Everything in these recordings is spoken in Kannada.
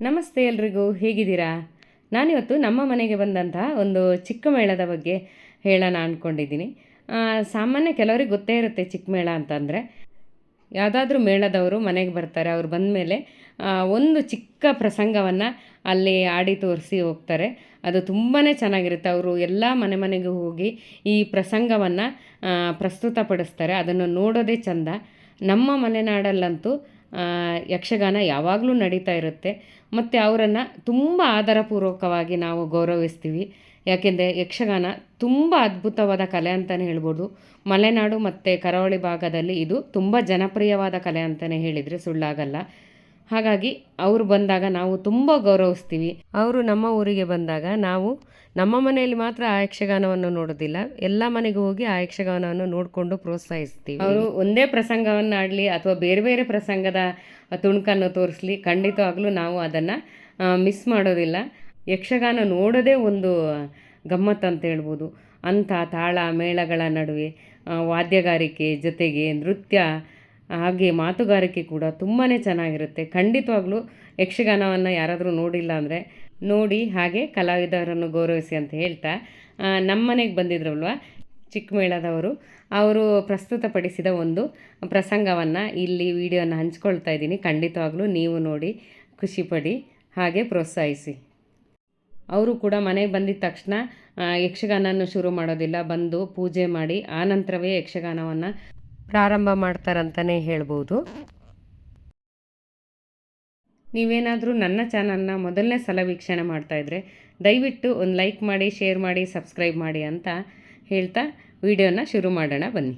ನಮಸ್ತೆ ಎಲ್ರಿಗೂ, ಹೇಗಿದ್ದೀರಾ? ನಾನಿವತ್ತು ನಮ್ಮ ಮನೆಗೆ ಬಂದಂತಹ ಒಂದು ಚಿಕ್ಕ ಮೇಳದ ಬಗ್ಗೆ ಹೇಳೋಣ ಅಂದ್ಕೊಂಡಿದ್ದೀನಿ ಸಾಮಾನ್ಯ ಕೆಲವರಿಗೆ ಗೊತ್ತೇ ಇರುತ್ತೆ ಚಿಕ್ಕ ಮೇಳ ಅಂತಂದರೆ. ಯಾವುದಾದ್ರೂ ಮೇಳದವರು ಮನೆಗೆ ಬರ್ತಾರೆ, ಅವ್ರು ಬಂದ ಮೇಲೆ ಒಂದು ಚಿಕ್ಕ ಪ್ರಸಂಗವನ್ನು ಅಲ್ಲಿ ಆಡಿ ತೋರಿಸಿ ಹೋಗ್ತಾರೆ. ಅದು ತುಂಬಾ ಚೆನ್ನಾಗಿರುತ್ತೆ. ಅವರು ಎಲ್ಲ ಮನೆ ಮನೆಗೂ ಹೋಗಿ ಈ ಪ್ರಸಂಗವನ್ನು ಪ್ರಸ್ತುತಪಡಿಸ್ತಾರೆ. ಅದನ್ನು ನೋಡೋದೇ ಚಂದ. ನಮ್ಮ ಮಲೆನಾಡಲ್ಲಂತೂ ಯಕ್ಷಗಾನ ಯಾವಾಗಲೂ ನಡೀತಾ ಇರುತ್ತೆ. ಮತ್ತು ಅವರನ್ನು ತುಂಬ ಆದರಪೂರ್ವಕವಾಗಿ ನಾವು ಗೌರವಿಸ್ತೀವಿ. ಯಾಕೆಂದರೆ ಯಕ್ಷಗಾನ ತುಂಬ ಅದ್ಭುತವಾದ ಕಲೆ ಅಂತಲೇ ಹೇಳ್ಬೋದು. ಮಲೆನಾಡು ಮತ್ತು ಕರಾವಳಿ ಭಾಗದಲ್ಲಿ ಇದು ತುಂಬ ಜನಪ್ರಿಯವಾದ ಕಲೆ ಅಂತಲೇ ಹೇಳಿದರೆ ಸುಳ್ಳಾಗಲ್ಲ. ಹಾಗಾಗಿ ಅವರು ಬಂದಾಗ ನಾವು ತುಂಬ ಗೌರವಿಸ್ತೀವಿ. ಅವರು ನಮ್ಮ ಊರಿಗೆ ಬಂದಾಗ ನಾವು ನಮ್ಮ ಮನೆಯಲ್ಲಿ ಮಾತ್ರ ಆ ಯಕ್ಷಗಾನವನ್ನು ನೋಡೋದಿಲ್ಲ. ಎಲ್ಲ ಮನೆಗೂ ಹೋಗಿ ಆ ಯಕ್ಷಗಾನವನ್ನು ನೋಡಿಕೊಂಡು ಪ್ರೋತ್ಸಾಹಿಸ್ತೀವಿ. ಅವರು ಒಂದೇ ಪ್ರಸಂಗವನ್ನು ಆಡಲಿ ಅಥವಾ ಬೇರೆ ಬೇರೆ ಪ್ರಸಂಗದ ತುಣುಕನ್ನು ತೋರಿಸ್ಲಿ, ಖಂಡಿತವಾಗ್ಲೂ ನಾವು ಅದನ್ನು ಮಿಸ್ ಮಾಡೋದಿಲ್ಲ. ಯಕ್ಷಗಾನ ನೋಡೋದೇ ಒಂದು ಗಮ್ಮತ್ತು ಅಂತ ಹೇಳ್ಬೋದು. ಅಂಥ ತಾಳ, ಮೇಳಗಳ ನಡುವೆ ವಾದ್ಯಗಾರಿಕೆ ಜೊತೆಗೆ ನೃತ್ಯ, ಹಾಗೆ ಮಾತುಗಾರಿಕೆ ಕೂಡ ತುಂಬಾ ಚೆನ್ನಾಗಿರುತ್ತೆ. ಖಂಡಿತವಾಗ್ಲೂ ಯಕ್ಷಗಾನವನ್ನು ಯಾರಾದರೂ ನೋಡಿಲ್ಲ ಅಂದರೆ ನೋಡಿ ಹಾಗೆ ಕಲಾವಿದರನ್ನು ಗೌರವಿಸಿ ಅಂತ ಹೇಳ್ತಾ ನಮ್ಮ ಮನೆಗೆ ಬಂದಿದ್ರಲ್ವ, ಚಿಕ್ಕಮೇಳದವರು, ಅವರು ಪ್ರಸ್ತುತಪಡಿಸಿದ ಒಂದು ಪ್ರಸಂಗವನ್ನು ಇಲ್ಲಿ ವಿಡಿಯೋನ ಹಂಚ್ಕೊಳ್ತಾ ಇದ್ದೀನಿ. ಖಂಡಿತವಾಗ್ಲೂ ನೀವು ನೋಡಿ, ಖುಷಿಪಡಿ, ಹಾಗೆ ಪ್ರೋತ್ಸಾಹಿಸಿ. ಅವರು ಕೂಡ ಮನೆಗೆ ಬಂದಿದ ತಕ್ಷಣ ಯಕ್ಷಗಾನವನ್ನು ಶುರು ಮಾಡೋದಿಲ್ಲ. ಬಂದು ಪೂಜೆ ಮಾಡಿ, ಆ ನಂತರವೇ ಯಕ್ಷಗಾನವನ್ನು ಪ್ರಾರಂಭ ಮಾಡ್ತಾರಂತಲೇ ಹೇಳ್ಬೋದು. ನೀವೇನಾದರೂ ನನ್ನ ಚಾನಲ್ನ ಮೊದಲನೇ ಸಲ ವೀಕ್ಷಣೆ ಮಾಡ್ತಾಯಿದ್ರೆ ದಯವಿಟ್ಟು ಒಂದು ಲೈಕ್ ಮಾಡಿ, ಶೇರ್ ಮಾಡಿ, ಸಬ್ಸ್ಕ್ರೈಬ್ ಮಾಡಿ ಅಂತ ಹೇಳ್ತಾ ವಿಡಿಯೋನ ಶುರು ಮಾಡೋಣ ಬನ್ನಿ.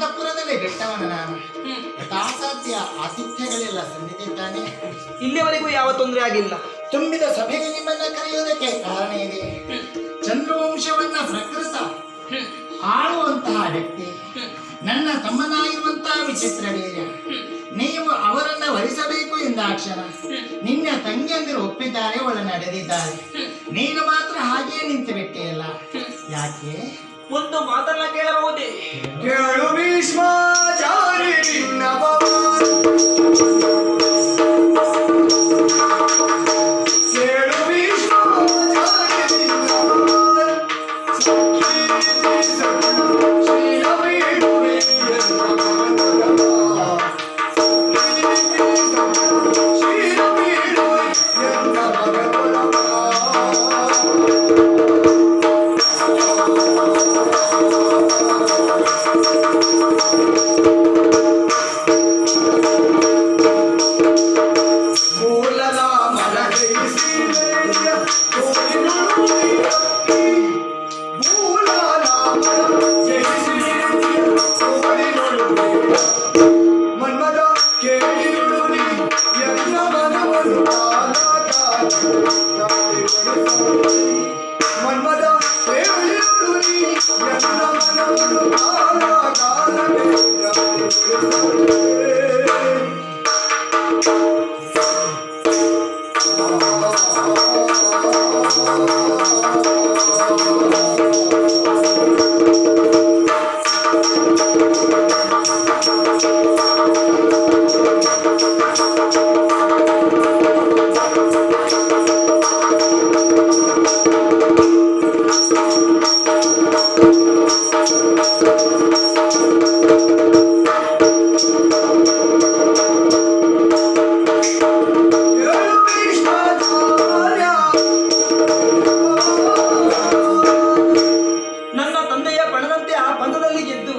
ಅಂತಃಪುರದಲ್ಲಿ ಬೆಟ್ಟವನ ನಾನು. ಯಥಾಸಾಧ್ಯ ಆತಿಥ್ಯಗಳೆಲ್ಲ ಸಂದಿದ್ದಾನೆ ಇಲ್ಲಿಯವರೆಗೂ ಯಾವ ತೊಂದರೆ ಆಗಿಲ್ಲ. ತುಂಬಿದ ಸಭೆಗೆ ನಿಮ್ಮನ್ನ ಕರೆಯುವುದಕ್ಕೆ ಕಾರಣ ಇದೆ. ಚಂದ್ರವಂಶವನ್ನ ಪ್ರಕೃತ ಆಳುವಂತಹ ವ್ಯಕ್ತಿ. ನನ್ನ ತಮ್ಮನಾಗಿರುವಂತಹ ವಿಚಿತ್ರ ವೀರ್ಯ ನೀವು ಅವರನ್ನ ವರಿಸಬೇಕು ಎಂದಾಕ್ಷಣ ನಿನ್ನ ತಂಗಿಯಂದಿರು ಒಪ್ಪಿದ್ದಾರೆ ಒಳ ನಡೆದಿದ್ದಾರೆ ನೀನು ಮಾತ್ರ ಹಾಗೆಯೇ ನಿಂತು ಬಿಟ್ಟೆಯಲ್ಲ ಯಾಕೆ? ಒಂದು ಮಾತನ್ನ ಕೇಳಬಹುದೇ? ಕೇಳು ಭೀಷ್ಮಾಚಾರಿ ನಿನ್ನ Thank you. ಪಣದಂತೆ ಆ ಪಂಥದಲ್ಲಿ ಗೆದ್ದು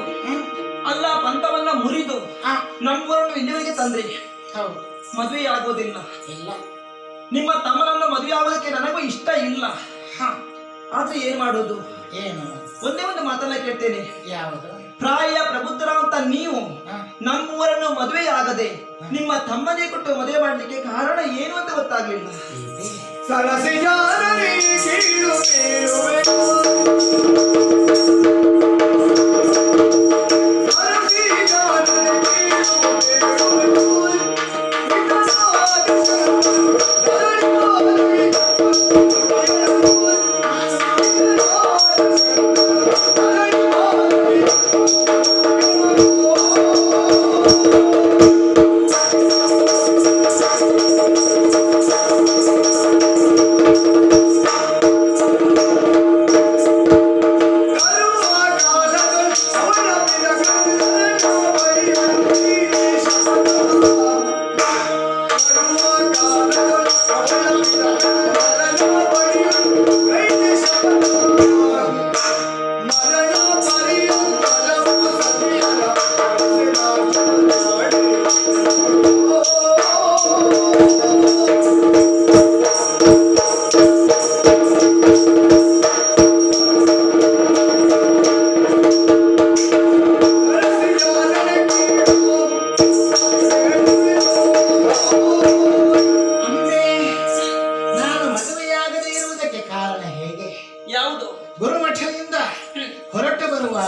ಅಲ್ಲ ಪಂಥವನ್ನ ಮುರಿದು ನಮ್ಮೂರನ್ನು ಇಲ್ಲಿವರೆಗೆ ತಂದ್ರಿ. ಮದುವೆ ಆಗೋದಿಲ್ಲ ಇಲ್ಲ. ನಿಮ್ಮ ತಮ್ಮನನ್ನು ಮದುವೆ ಆಗೋದಕ್ಕೆ ನನಗೂ ಇಷ್ಟ ಇಲ್ಲ. ಹ. ಆದ್ರೆ ಏನ್ ಮಾಡೋದು? ಏನು? ಒಂದೇ ಒಂದು ಮಾತನ್ನ ಕೇಳ್ತೇನೆ. ಯಾವುದು? ಪ್ರಾಯ ಪ್ರಬುದ್ಧರಾದಂತ ನೀವು ನಮ್ಮೂರನ್ನು ಮದುವೆ ಆಗದೆ ನಿಮ್ಮ ತಮ್ಮನೇ ಕೊಟ್ಟು ಮದುವೆ ಮಾಡ್ಲಿಕ್ಕೆ ಕಾರಣ ಏನು ಅಂತ ಗೊತ್ತಾಗ್ಲಿಲ್ಲ. ಸರಸಿ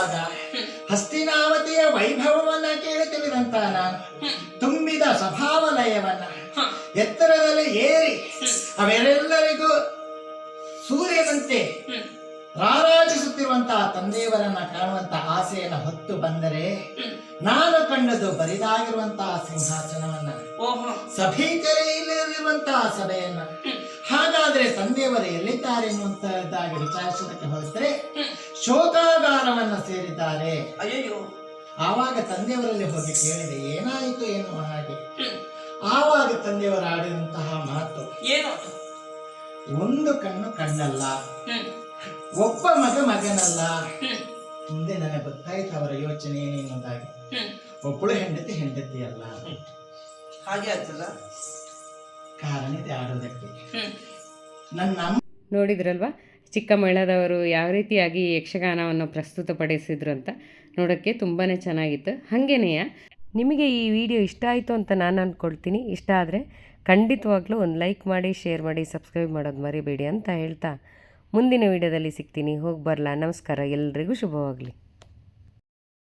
ಬರುವಾಗ ಹಸ್ತಿನಾವತಿಯ ವೈಭವವನ್ನ ಕೇಳಿ ತಿಳಿದಂತಾರ ತುಂಬಿದ ಸ್ವಭಾವಲಯವನ್ನ. ಎತ್ತರದಲ್ಲಿ ಏರಿ ಅವೆಲ್ಲರಿಗೂ ಸೂರ್ಯನಂತೆ ರಾರಾಜಿಸುತ್ತಿರುವಂತಹ ತಂದೆಯವರನ್ನ ಕಾಣುವಂತಹ ಆಸೆಯನ್ನು ಹೊತ್ತು ಬಂದರೆ ನಾನು ಕಂಡದ್ದು ಬರಿದಾಗಿರುವಂತಹ ಸಿಂಹಾಸನವನ್ನ. ಸಭೀಕರೆಯಲ್ಲಿರುವಂತಹ ಸಭೀಕರೇ ಇಲ್ಲದಿರುವಂತಹ ಸಭೆಯನ್ನ. ಹಾಗಾದ್ರೆ ತಂದೆಯವರು ಎಲ್ಲಿದ್ದಾರೆ ಎನ್ನುವಂತಹದ್ದಾಗಿ ವಿಚಾರಿಸೋದಕ್ಕೆ ಹೋಲಿಸಿದ್ರೆ ಶೋಕಾಗಾರವನ್ನ ಸೇರಿದ್ದಾರೆ. ಅಯ್ಯೋ ಆವಾಗ ತಂದೆಯವರಲ್ಲಿ ಹೋಗಿ ಕೇಳಿದೆ ಏನಾಯಿತು ಎನ್ನುವ ಹಾಗೆ. ಆವಾಗ ತಂದೆಯವರು ಆಡಿದಂತಹ ಮಾತು ಏನು? ಒಂದು ಕಣ್ಣು ಕಣ್ಣಲ್ಲ ಒಬ್ಬ ಮಗ ಮಗನಲ್ಲ. ಮುಂದೆ ನನಗೆ ಗೊತ್ತಾಯ್ತು ಅವರ ಯೋಚನೆ ಏನೇನೊಂದಾಗಿ ಒಬ್ಬಳು ಹೆಂಡತಿ ಹೆಂಡತಿ ಅಲ್ಲ ಹಾಗೆ ಆಗ್ತದ ಕಾರಣ ಇದೆ ಆಡೋದಕ್ಕೆ. ನನ್ನ ನೋಡಿದ್ರಲ್ವಾ? ಚಿಕ್ಕಮೇಳದವರು ಯಾವ ರೀತಿಯಾಗಿ ಯಕ್ಷಗಾನವನ್ನು ಪ್ರಸ್ತುತಪಡಿಸಿದ್ರು ಅಂತ ನೋಡೋಕ್ಕೆ ತುಂಬಾ ಚೆನ್ನಾಗಿತ್ತು. ಹಾಗೇನೆಯ? ನಿಮಗೆ ಈ ವಿಡಿಯೋ ಇಷ್ಟ ಆಯಿತು ಅಂತ ನಾನು ಅಂದ್ಕೊಳ್ತೀನಿ ಇಷ್ಟ ಆದರೆ ಖಂಡಿತವಾಗ್ಲೂ ಒಂದು ಲೈಕ್ ಮಾಡಿ ಶೇರ್ ಮಾಡಿ ಸಬ್ಸ್ಕ್ರೈಬ್ ಮಾಡೋದು ಮರಿಬೇಡಿ ಅಂತ ಹೇಳ್ತಾ ಮುಂದಿನ ವಿಡಿಯೋದಲ್ಲಿ ಸಿಗ್ತೀನಿ. ಹೋಗಿ ಬರಲ್ಲ ನಮಸ್ಕಾರ. ಎಲ್ರಿಗೂ ಶುಭವಾಗಲಿ.